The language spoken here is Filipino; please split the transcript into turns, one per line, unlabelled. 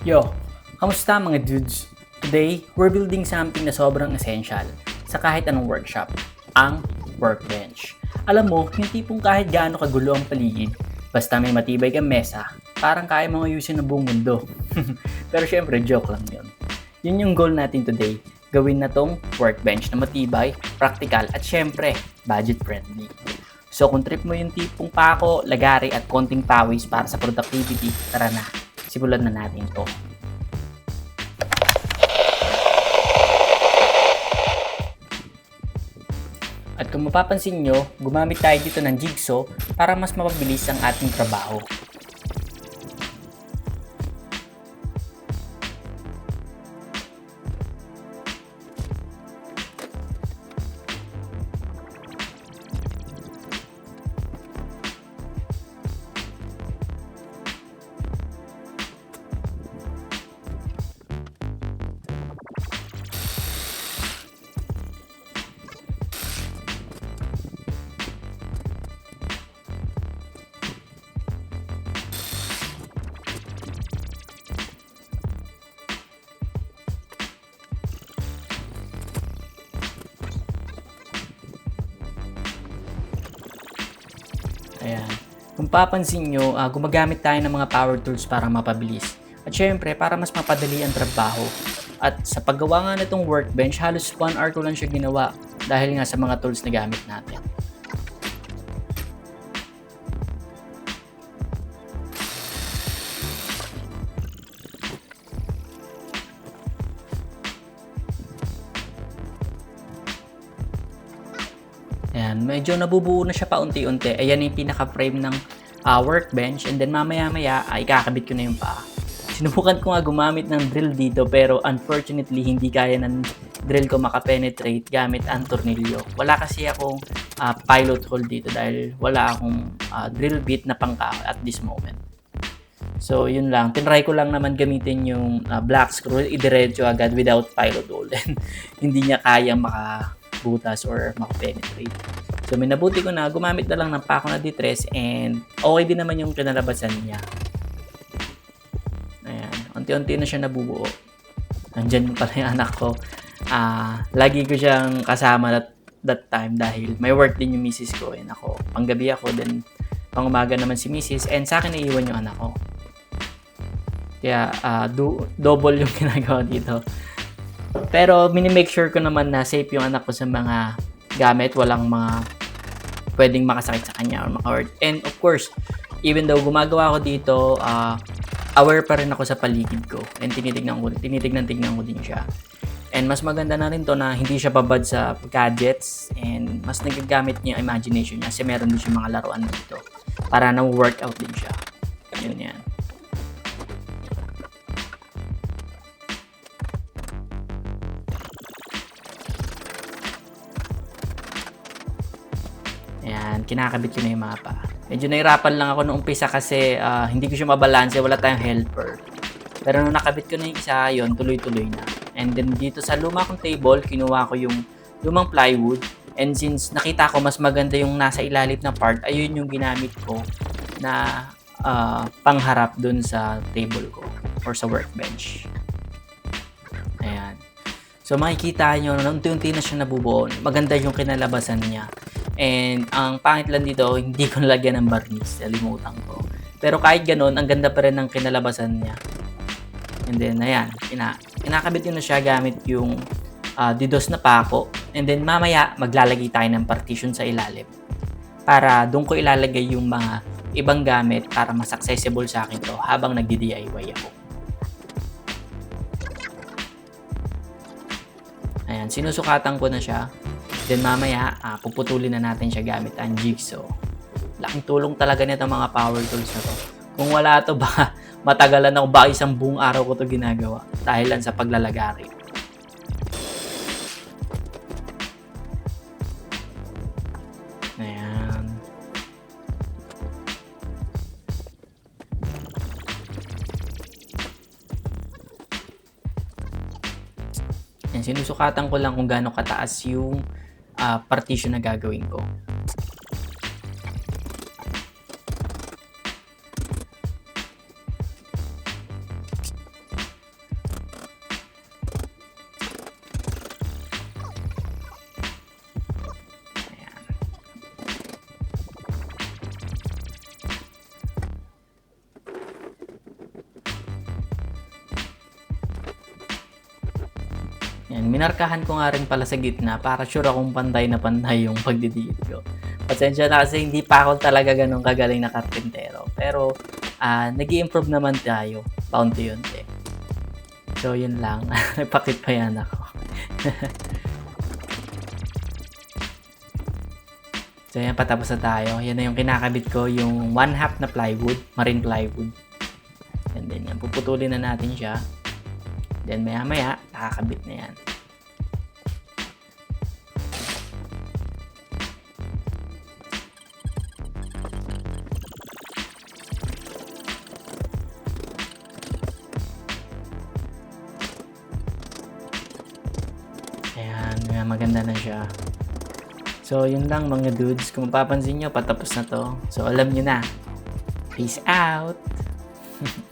Yo, kamusta mga dudes? Today, we're building something na sobrang essential sa kahit anong workshop, ang workbench. Alam mo, yung tipong kahit gaano kagulo ang paligid, basta may matibay kang mesa, parang kaya mga ayusin ng buong mundo. Pero syempre, joke lang yun. Yun yung goal natin today, gawin na tong workbench na matibay, practical, at syempre, budget friendly. So kung trip mo yung tipong pako, lagari at konting pawis para sa productivity, tara na, simulan na natin to. At kung mapapansin nyo, gumamit tayo dito ng jigsaw para mas mapabilis ang ating trabaho. Ayan. Kung papansin nyo, ah, gumagamit tayo ng mga power tools para mapabilis. At syempre, para mas mapadali ang trabaho. At sa paggawa nga nitong workbench, halos 1 hour ko lang siya ginawa dahil nga sa mga tools na gamit natin. Ayan, medyo nabubuo na siya paunti-unti. Ayan yung pinaka-frame ng ah, workbench and then mamaya-maya ay ikakabit ko na yung paa. Sinubukan ko nga gumamit ng drill dito pero unfortunately hindi kaya ng drill ko makapenetrate gamit ang tornilyo. Wala kasi akong ah, pilot hole dito dahil wala akong ah, drill bit na pangka at this moment. So, yun lang. Tinry ko lang naman gamitin yung ah, black screw, idiretso agad without pilot hole. Hindi niya kayang makabutas or makapenetrate. So, minabuti ko na, gumamit na lang ng pako na ditres and okay din naman yung kinalabasan niya. Ayan. Unti-unti na siya nabubuo. Nandyan pala yung anak ko. Ah, lagi ko siyang kasama that, that time dahil may work din yung misis ko and ako. Panggabi ako, then pang umaga naman si misis and sa akin naiiwan yung anak ko. Kaya ah, du- double yung ginagawa dito. Pero mini-make sure ko naman na safe yung anak ko sa mga gamit, walang mga pwedeng makasakit sa kanya or maka-hurt. And of course, even though gumagawa ako dito, ah, aware pa rin ako sa paligid ko. And tinitignan ko, tinitignan-tignan ko din siya. And mas maganda na rin to na hindi siya babad sa gadgets and mas nagagamit niya yung imagination niya kasi meron din siya mga laruan dito para na workout din siya. Yun yan. Ayan, kinakabit ko na yung mapa. Medyo nahirapan lang ako nung umpisa kasi ah, hindi ko siya mabalanse, wala tayong helper. Pero nung nakabit ko na yung isa, yon tuloy-tuloy na. And then dito sa luma kong table, kinuha ko yung lumang plywood. And since nakita ko mas maganda yung nasa ilalim na part, ayun yung ginamit ko na ah, pangharap dun sa table ko or sa workbench. Ayan. So makikita nyo, unti-unti na siya nabubuo. Maganda yung kinalabasan niya. And ang pangit lang dito, hindi ko nalagyan ng barnis. Nalimutan ko. Pero kahit ganun, ang ganda pa rin ng kinalabasan niya. And then, ayan, ina kinakabit ko na siya gamit yung ah, didos na pako. And then, mamaya, maglalagay tayo ng partition sa ilalim. Para doon ko ilalagay yung mga ibang gamit para mas accessible sa akin to habang nagdi-DIY ako. Ayan, sinusukatan ko na siya. Then mamaya, ah, puputulin na natin siya gamit ang jigsaw. Laking tulong talaga nito mga power tools na to. Kung wala to, baka matagalan ako, baka isang buong araw ko to ginagawa. Dahil lang sa paglalagari. Ayan. Yan, sinusukatan ko lang kung gaano kataas yung ah, partition na gagawin ko. Yan, minarkahan ko nga rin pala sa gitna para sure akong pantay na pantay yung pagdidikit ko. Pasensya na kasi hindi pa ako talaga ganun kagaling na karpintero. Pero, ah nag improve naman tayo, paunti-unti. So, yun lang. Pakit pa yan ako. so, yan, patapos na tayo. Yan na yung kinakabit ko, yung one half na plywood, marine plywood. And then, yan, puputulin na natin siya. Then, maya-maya, nakakabit na yan. Ayan, maganda na siya. So, yun lang mga dudes. Kung mapapansin nyo, patapos na to. So, alam nyo na. Peace out!